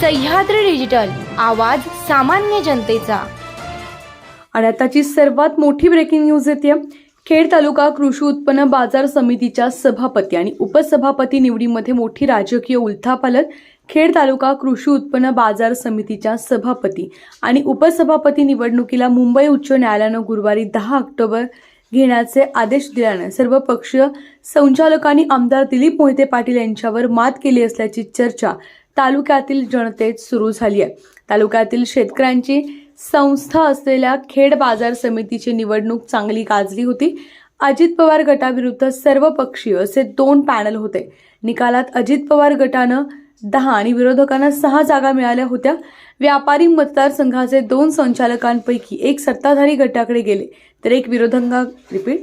Sahyadri digital आवाज सामान्य जनतेचा. आणि आताची सर्वात मोठी ब्रेकिंग न्यूज येते. खेड तालुका कृषी उत्पन्न बाजार समितीच्या सभापती आणि उपसभापती निवडीमध्ये मोठी राजकीय उलथापालत खेड तालुका कृषी उत्पन्न बाजार समितीच्या सभापती आणि उपसभापती निवडणुकीला मुंबई उच्च न्यायालयानं गुरुवारी दहा ऑक्टोबर घेण्याचे आदेश दिल्यानं सर्व पक्षीय संचालकांनी आमदार दिलीप मोहिते पाटील यांच्यावर मात केली असल्याची चर्चा तालुक्यातील जनतेत सुरू झाली आहे. तालुक्यातील शेतकऱ्यांची संस्था असलेल्या खेड बाजार समितीची निवडणूक चांगली गाजली होती. अजित पवार गटाविरुद्ध सर्व पक्षीय असे दोन पॅनल होते. निकालात अजित पवार गटानं दहा आणि विरोधकांना सहा जागा मिळाल्या होत्या. व्यापारी मतदारसंघाचे दोन संचालकांपैकी एक सत्ताधारी गटाकडे गेले तर एक विरोधकां रिपीट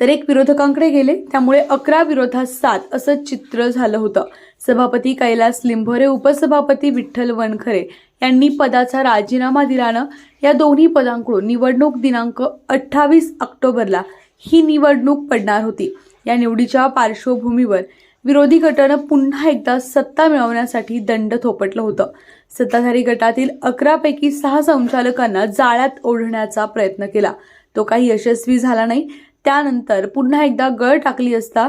तर एक विरोधकांकडे गेले. त्यामुळे अकरा विरोधात सात असं चित्र झालं होतं. सभापती कैलास लिंभोरे उपसभापती विठ्ठल वनखरे यांनी पदाचा राजीनामा दिल्यानं या दोन्ही पदांकडून निवडणूक दिनांक अठ्ठावीस ऑक्टोबरला ही निवडणूक पडणार होती. या निवडीच्या पार्श्वभूमीवर विरोधी गटानं पुन्हा एकदा सत्ता मिळवण्यासाठी दंड थोपटलं होतं. सत्ताधारी गटातील अकरापैकी सहा संचालकांना जाळ्यात ओढण्याचा प्रयत्न केला. तो काही यशस्वी झाला नाही. त्यानंतर पुन्हा एकदा गळ टाकली असता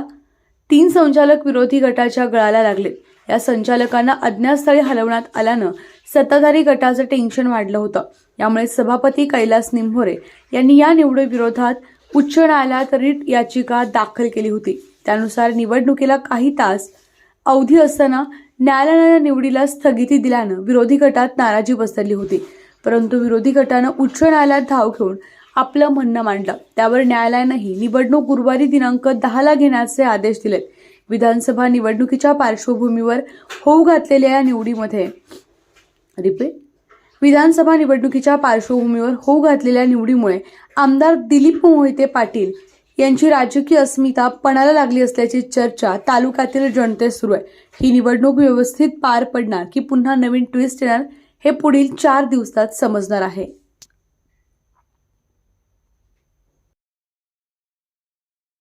तीन संचालक विरोधी गटाच्या गळाला लागले. या संचालकांना अज्ञातस्थळी हलवण्यात आल्यानं सत्ताधारी गटाचं टेन्शन वाढलं होतं. यामुळे सभापती कैलास निंभोरे यांनी या निवडीविरोधात उच्च न्यायालयात रिट याचिका दाखल केली होती. त्यानुसार निवडणुकीला काही तास अवधी असताना न्यायालयानं या निवडीला स्थगिती दिल्यानं विरोधी गटात नाराजी पसरली होती. परंतु विरोधी गटानं उच्च न्यायालयात धाव घेऊन आपलं म्हणणं मांडलं. त्यावर न्यायालयानंही निवडणूक गुरुवारी दिनांक दहाला घेण्याचे आदेश दिलेत. विधानसभा निवडणुकीच्या पार्श्वभूमीवर होऊ घातलेल्या या निवडीमध्ये रिपीट विधानसभा निवडणुकीच्या पार्श्वभूमीवर होऊ घातलेल्या निवडीमुळे आमदार दिलीप मोहिते पाटील यांची राजकीय अस्मिता पणाला लागली असल्याची चर्चा तालुक्यातील जनतेत सुरू आहे. ही निवडणूक व्यवस्थित पार पडणार की पुन्हा नवीन ट्विस्ट येणार हे पुढील चार दिवसात समजणार आहे.